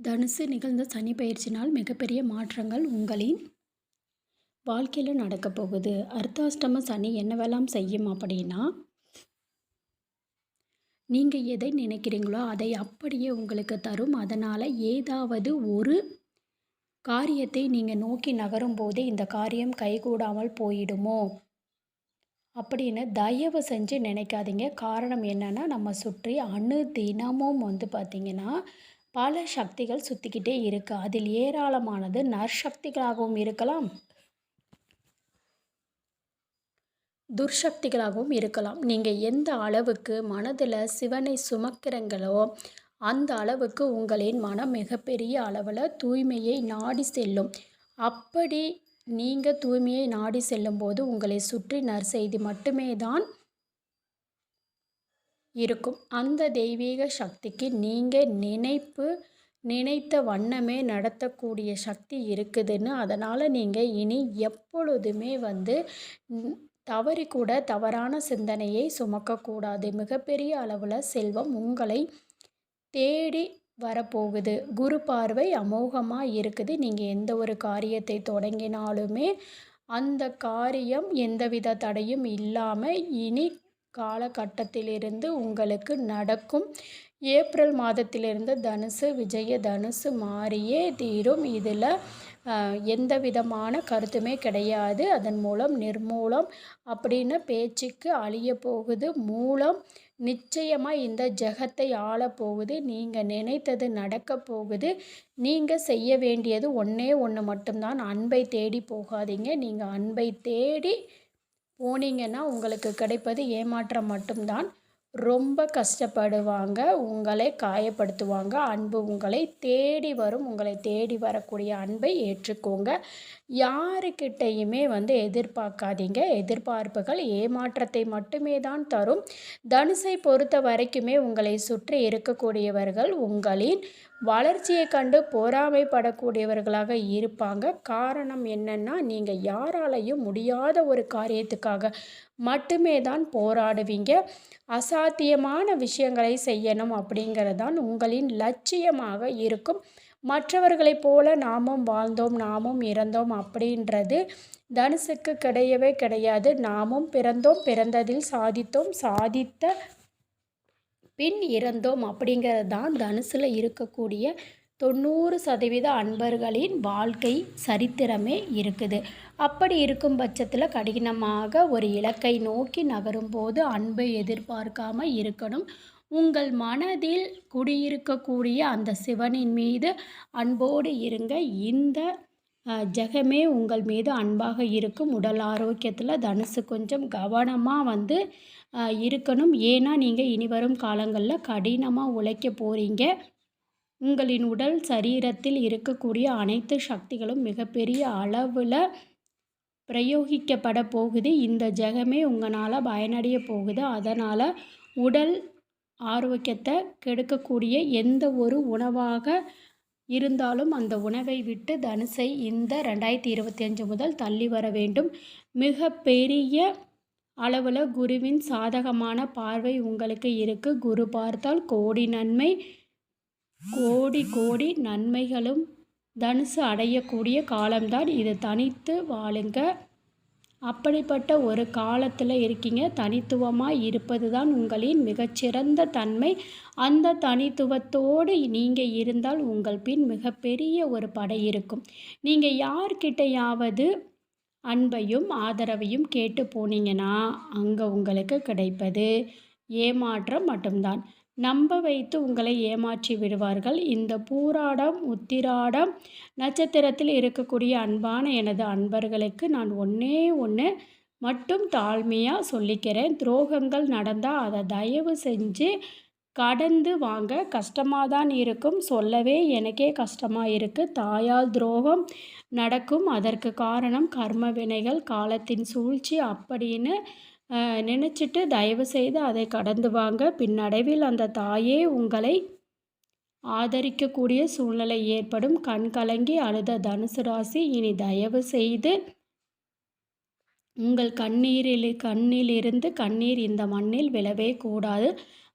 தனுசு நிகழ்ந்த சனி பயிற்சினால் மிகப்பெரிய மாற்றங்கள் உங்களின் வாழ்க்கையில் நடக்க போகுது. அர்த்தாஷ்டம சனி என்னவெல்லாம் செய்யும் அப்படின்னா நீங்கள் எதை நினைக்கிறீங்களோ அதை அப்படியே உங்களுக்கு தரும். அதனால் ஏதாவது ஒரு காரியத்தை நீங்கள் நோக்கி நகரும் போதே இந்த காரியம் கைகூடாமல் போயிடுமோ அப்படின்னு தயவு செஞ்சு நினைக்காதீங்க. காரணம் என்னென்னா நம்ம சுற்றி அணு தினமும் வந்து பார்த்திங்கன்னா பல சக்திகள் சுற்றிக்கிட்டே இருக்குது அதில் ஏராளமானது நற்சக்திகளாகவும் இருக்கலாம். துர்சக்திகளாகவும் இருக்கலாம். நீங்கள் எந்த அளவுக்கு மனதில் சிவனை சுமக்கிறங்களோ அந்த அளவுக்கு உங்களின் மனம் மிகப்பெரிய அளவில் தூய்மையை நாடி செல்லும். அப்படி நீங்கள் தூய்மையை நாடி செல்லும்போது உங்களை சுற்றி நற்செய்தி மட்டுமே தான் இருக்கும். அந்த தெய்வீக சக்திக்கு நீங்கள் நினைப்பு நினைத்த வண்ணமே நடத்தக்கூடிய சக்தி இருக்குதுன்னு அதனால் நீங்கள் இனி எப்பொழுதுமே வந்து தவறி கூட தவறான சிந்தனையை சுமக்கக்கூடாது. மிகப்பெரிய அளவில் செல்வம் உங்களை தேடி வரப்போகுது. குரு பார்வை அமோகமாக இருக்குது. நீங்கள் எந்த ஒரு காரியத்தை தொடங்கினாலுமே அந்த காரியம் எந்தவித தடையும் இல்லாமல் இனி காலகட்டத்திலிருந்து உங்களுக்கு நடக்கும். ஏப்ரல் மாதத்திலிருந்து தனுசு விஜய தனுசு மாறியே தீரும். இதில் எந்த விதமான கருத்துமே கிடையாது. அதன் மூலம் நிர்மூலம் அப்படின்னு பேச்சுக்கு அழிய போகுது. மூலம் நிச்சயமாக இந்த ஜெகத்தை ஆளப்போகுது நீங்கள் நினைத்தது நடக்க போகுது. நீங்கள் செய்ய வேண்டியது ஒன்றே ஒன்று மட்டும்தான். அன்பை தேடி போகாதீங்க. நீங்கள் அன்பை தேடி போனீங்கன்னா உங்களுக்கு கிடைப்பது ஏமாற்றம் மட்டும்தான். ரொம்ப கஷ்டப்படுவாங்க உங்களை காயப்படுத்துவாங்க. அன்பு உங்களை தேடி வரும். உங்களை தேடி வரக்கூடிய அன்பை ஏற்றுக்கோங்க. யாருக்கிட்டையுமே வந்து எதிர்பார்க்காதீங்க. எதிர்பார்ப்புகள் ஏமாற்றத்தை மட்டுமே தான் தரும். தனுசை பொறுத்த வரைக்குமே உங்களை சுற்றி இருக்கக்கூடியவர்கள் உங்களின் வளர்ச்சியை கண்டு பொறாமைப்படக்கூடியவர்களாக இருப்பாங்க. காரணம் என்னென்னா நீங்கள் யாராலையும் முடியாத ஒரு காரியத்துக்காக மட்டுமே தான் போராடுவீங்க. அசாத்தியமான விஷயங்களை செய்யணும் அப்படிங்கிறது தான் உங்களின் லட்சியமாக இருக்கும். மற்றவர்களைப் போல நாமும் வாழ்ந்தோம் நாமும் இறந்தோம் அப்படின்றது தனுசுக்கு கிடையவே கிடையாது. நாமும் பிறந்தோம் பிறந்ததில் சாதித்தோம் சாதித்த பின் இறந்தோம் அப்படிங்கிறது தான் தனுசில் இருக்கக்கூடிய தொண்ணூறு சதவீத அன்பர்களின் வாழ்க்கை சரித்திரமே இருக்குது. அப்படி இருக்கும் பட்சத்தில் கடினமாக ஒரு இலக்கை நோக்கி நகரும்போது அன்பை எதிர்பார்க்காம இருக்கணும். உங்கள் மனதில் குடியிருக்கக்கூடிய அந்த சிவனின் மீது அன்போடு இருங்க. இந்த ஜெகமே உங்கள் மீது அன்பாக இருக்கும். உடல் ஆரோக்கியத்தில் தனுசு கொஞ்சம் கவனமாக வந்து இருக்கணும். ஏன்னா நீங்கள் இனி வரும் காலங்களில் கடினமாக உழைக்க போகிறீங்க உங்களின் உடல் சரீரத்தில் இருக்கக்கூடிய அனைத்து சக்திகளும் மிகப்பெரிய அளவில் பிரயோகிக்கப்பட போகுது. இந்த ஜெகமே உங்களால் பயனடைய போகுது. அதனால் உடல் ஆரோக்கியத்தை கெடுக்கக்கூடிய எந்த ஒரு உணவாக இருந்தாலும் அந்த உணவை விட்டு தனுசை இந்த ரெண்டாயிரத்தி இருபத்தி அஞ்சு முதல் தள்ளி வர வேண்டும். மிக பெரிய அளவில் குருவின் சாதகமான பார்வை உங்களுக்கு இருக்குது குரு பார்த்தால் கோடி நன்மை கோடி கோடி நன்மைகளும் தனுசு அடையக்கூடிய காலம்தான். இது தனித்து வாழுங்க. அப்படிப்பட்ட ஒரு காலத்தில் இருக்கீங்க. தனித்துவமாக இருப்பது தான் உங்களின் மிகச்சிறந்த தன்மை. அந்த தனித்துவத்தோடு நீங்கள் இருந்தால் உங்கள் பின் மிகப்பெரிய ஒரு படை இருக்கும். நீங்கள் யார்கிட்டையாவது அன்பையும் ஆதரவையும் கேட்டு போனீங்கன்னா அங்கே உங்களுக்கு கிடைப்பது ஏமாற்றம் மட்டும்தான். நம்ப வைத்து உங்களை ஏமாற்றி விடுவார்கள். இந்த பூராடம் உத்திராடம் நட்சத்திரத்தில் இருக்கக்கூடிய அன்பான எனது அன்பர்களுக்கு நான் ஒன்றே ஒன்று மட்டும் தாழ்மையாக சொல்லிக்கிறேன். துரோகங்கள் நடந்தால் அதை தயவு செஞ்சு கடந்து வாங்க. கஷ்டமாக தான் இருக்கும். சொல்லவே எனக்கே கஷ்டமாக இருக்குது தாயால் துரோகம் நடக்கும். அதற்கு காரணம் கர்ம வினைகள் காலத்தின் சூழ்ச்சி அப்படின்னு நினச்சிட்டு தயவு செய்து அதை கடந்து வாங்க. பின்னடைவில் அந்த தாயே உங்களை ஆதரிக்கக்கூடிய சூழ்நிலை ஏற்படும். கண் கலங்கி அழுத தனுசு ராசி இனி தயவு செய்து உங்கள் கண்ணீரில் கண்ணிலிருந்து கண்ணீர் இந்த மண்ணில் விழவே கூடாது.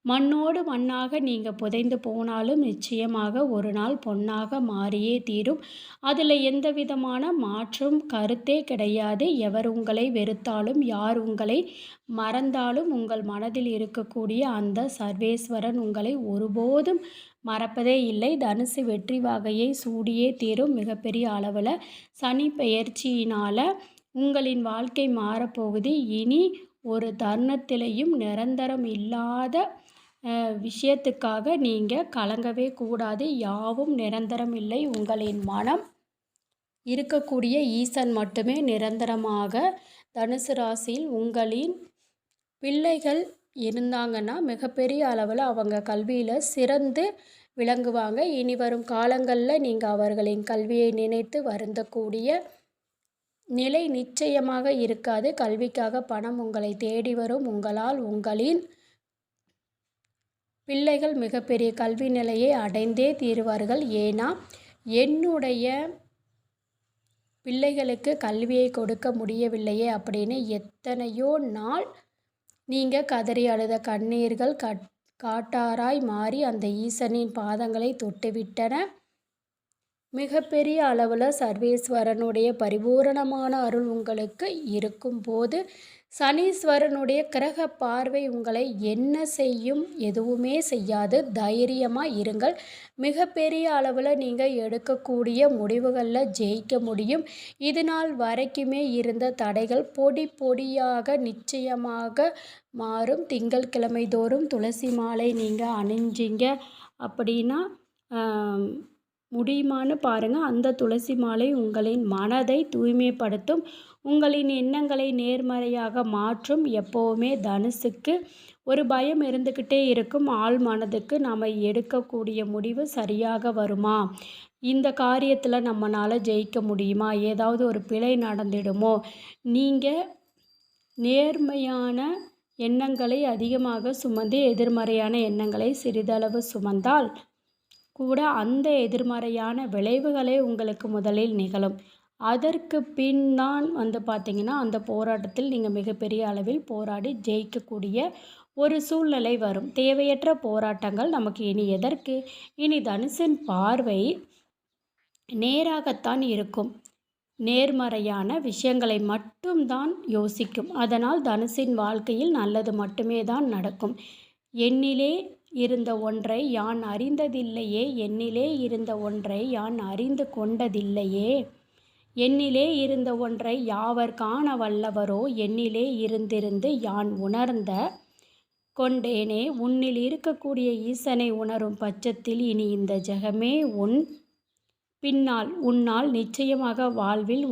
மண்ணோடு மண்ணாக நீங்கள் புதைந்து போனாலும் நிச்சயமாக ஒரு நாள் பொன்னாக மாறியே தீரும். அதில் எந்த விதமான மாற்றும் கருத்தே கிடையாது. எவர் உங்களை வெறுத்தாலும் யார் உங்களை மறந்தாலும் உங்கள் மனதில் இருக்கக்கூடிய அந்த சர்வேஸ்வரன் உங்களை ஒருபோதும் மறப்பதே இல்லை. தனுசு வெற்றி வகையை சூடியே தீரும் மிகப்பெரிய அளவில். சனி பெயர்ச்சியினால் உங்களின் வாழ்க்கை மாறப்போகுது. இனி ஒரு தருணத்திலையும் நிரந்தரம் இல்லாத விஷயத்துக்காக நீங்கள் கலங்கவே கூடாது. யாவும் நிரந்தரம் இல்லை. உங்களின் மனம் இருக்கக்கூடிய ஈசன் மட்டுமே நிரந்தரமாக. தனுசு ராசியில் உங்களின் பிள்ளைகள் இருந்தாங்கன்னா மிகப்பெரிய அளவில் அவங்க கல்வியில் சிறந்து விளங்குவாங்க. இனி வரும் காலங்களில் நீங்கள் அவர்களின் கல்வியை நினைத்து வருந்தக்கூடிய நிலை நிச்சயமாக இருக்காது. கல்விக்காக பணம் உங்களை தேடி வரும். உங்களால் உங்களின் பிள்ளைகள் மிகப்பெரிய கல்வி நிலையை அடைந்தே தீருவார்கள். ஏன்னா என்னுடைய பிள்ளைகளுக்கு கல்வியை கொடுக்க முடியவில்லையே அப்படின்னு எத்தனையோ நாள் நீங்கள் கதறி அழுத கண்ணீர்கள் கட் காட்டாராய் மாறி அந்த ஈசனின் பாதங்களை தொட்டுவிட்டன. மிகப்பெரிய அளவில் சர்வேஸ்வரனுடைய பரிபூரணமான அருள் உங்களுக்கு இருக்கும்போது சனீஸ்வரனுடைய கிரக பார்வை உங்களை என்ன செய்யும் எதுவுமே செய்யாது. தைரியமாக இருங்கள். மிகப்பெரிய அளவில் நீங்கள் எடுக்கக்கூடிய முடிவுகளில் ஜெயிக்க முடியும். இது நாள் வரைக்குமே இருந்த தடைகள் பொடி பொடியாக நிச்சயமாக மாறும். திங்கள்கிழமை தோறும் துளசி மாலை நீங்கள் அணிஞ்சிங்க அப்படின்னா முடியுமான்னு பாருங்கள் அந்த துளசி மாலை உங்களின் மனதை தூய்மைப்படுத்தும். உங்களின் எண்ணங்களை நேர்மறையாக மாற்றும். எப்போவுமே தனுசுக்கு ஒரு பயம் இருந்துக்கிட்டே இருக்கும். ஆள் மனதுக்கு நம்ம எடுக்கக்கூடிய முடிவு சரியாக வருமா? இந்த காரியத்தில் நம்மளால் ஜெயிக்க முடியுமா? ஏதாவது ஒரு பிழை நடந்திடுமோ? நீங்கள் நேர்மையான எண்ணங்களை அதிகமாக சுமந்து எதிர்மறையான எண்ணங்களை சிறிதளவு சுமந்தால் கூட அந்த எதிர்மறையான விளைவுகளே உங்களுக்கு முதலில் நிகழும். அதற்கு பின் தான் வந்து பார்த்திங்கன்னா அந்த போராட்டத்தில் நீங்கள் மிகப்பெரிய அளவில் போராடி ஜெயிக்கக்கூடிய ஒரு சூழ்நிலை வரும். தேவையற்ற போராட்டங்கள் நமக்கு இனி எதற்கு? இனி தனுசின் பார்வை நேராகத்தான் இருக்கும். நேர்மறையான விஷயங்களை மட்டும்தான் யோசிக்கும். அதனால் தனுசின் வாழ்க்கையில் நல்லது மட்டுமே தான் நடக்கும். எண்ணிலே இருந்த ஒன்றை யான் அறிந்ததில்லையே? என்னிலே இருந்த ஒன்றை யான் அறிந்து கொண்டதில்லையே? என்னிலே இருந்த ஒன்றை யாவர் காண வல்லவரோ? என்னிலே இருந்திருந்து யான் உணர்ந்த கொண்டேனே? உன்னில் இருக்கக்கூடிய ஈசனை உணரும் பட்சத்தில் இனி இந்த ஜெகமே உன் பின்னால் உன்னால் நிச்சயமாக வாழ்வில்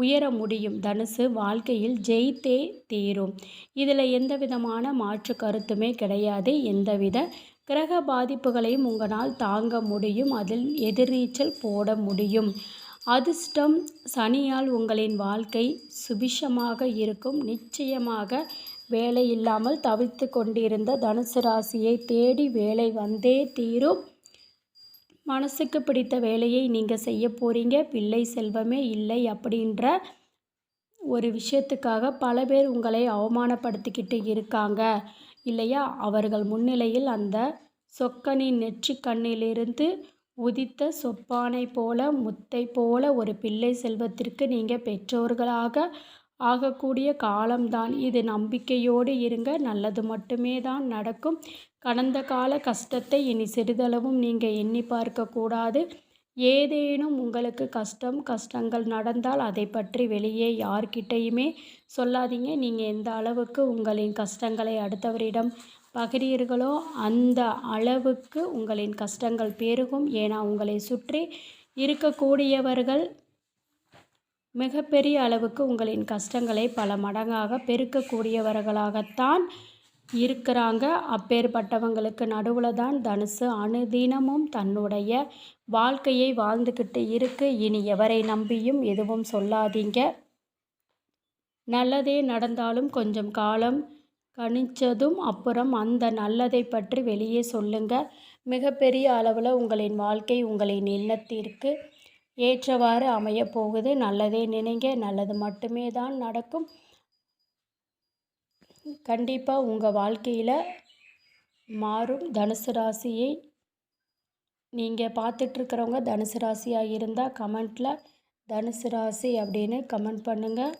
உயர முடியும். தனுசு வாழ்க்கையில் ஜெயித்தே தீரும். இதில் எந்த விதமான மாற்று கருத்துமே கிடையாது. எந்தவித கிரக பாதிப்புகளையும் உங்களால் தாங்க முடியும். அதில் எதிர்நீச்சல் போட முடியும். அதிர்ஷ்டம் சனியால் உங்களின் வாழ்க்கை சுபிஷமாக இருக்கும். நிச்சயமாக வேலை இல்லாமல் தவித்து கொண்டிருந்த தனுசு ராசியை தேடி வேலை வந்தே தீரும். மனசுக்கு பிடித்த வேலையை நீங்கள் செய்ய போகிறீங்க பிள்ளை செல்வமே இல்லை அப்படின்ற ஒரு விஷயத்துக்காக பல பேர் உங்களை அவமானப்படுத்திக்கிட்டு இருக்காங்க. இல்லையா? அவர்கள் முன்னிலையில் அந்த சொக்கனின் நெற்றி கண்ணிலிருந்து உதித்த சொப்பானை போல முத்தை போல ஒரு பிள்ளை செல்வத்திற்கு நீங்கள் பெற்றோர்களாக ஆகக்கூடிய காலம்தான். இது நம்பிக்கையோடு இருங்க. நல்லது மட்டுமே தான் நடக்கும். கடந்த கால கஷ்டத்தை இனி சிறிதளவும் நீங்கள் எண்ணி பார்க்கக்கூடாது ஏதேனும் உங்களுக்கு கஷ்டம் கஷ்டங்கள் நடந்தால் அதை பற்றி வெளியே யார்கிட்டையுமே சொல்லாதீங்க. நீங்கள் எந்த அளவுக்கு உங்களின் கஷ்டங்களை அடுத்தவரிடம் பகிரீர்களோ அந்த அளவுக்கு உங்களின் கஷ்டங்கள் பெருகும். ஏன்னா உங்களை சுற்றி இருக்கக்கூடியவர்கள் மிகப்பெரிய அளவுக்கு உங்களின் கஷ்டங்களை பல மடங்காக பெருக்கக்கூடியவர்களாகத்தான் இருக்கிறாங்க. அப்பேற்பட்டவங்களுக்கு நடுவில் தான் தனுசு அனுதினமும் தன்னுடைய வாழ்க்கையை வாழ்ந்துக்கிட்டு இருக்கு. இனி எவரை நம்பியும் எதுவும் சொல்லாதீங்க. நல்லதே நடந்தாலும் கொஞ்சம் காலம் கணிச்சதும் அப்புறம் அந்த நல்லதை பற்றி வெளியே சொல்லுங்க. மிகப்பெரிய அளவில் உங்களின் வாழ்க்கை உங்களின் எண்ணத்திற்கு ஏற்றவாறு அமையப்போகுது நல்லதே நினைங்க. நல்லது மட்டுமே தான் நடக்கும். கண்டிப்பாக உங்கள் வாழ்க்கையில் மாறும். தனுசு ராசியை நீங்கள் பார்த்துட்ருக்கிறவங்க தனுசு ராசியாக இருந்தால் கமெண்ட்டில் தனுசு ராசி அப்படின்னு கமெண்ட் பண்ணுங்கள்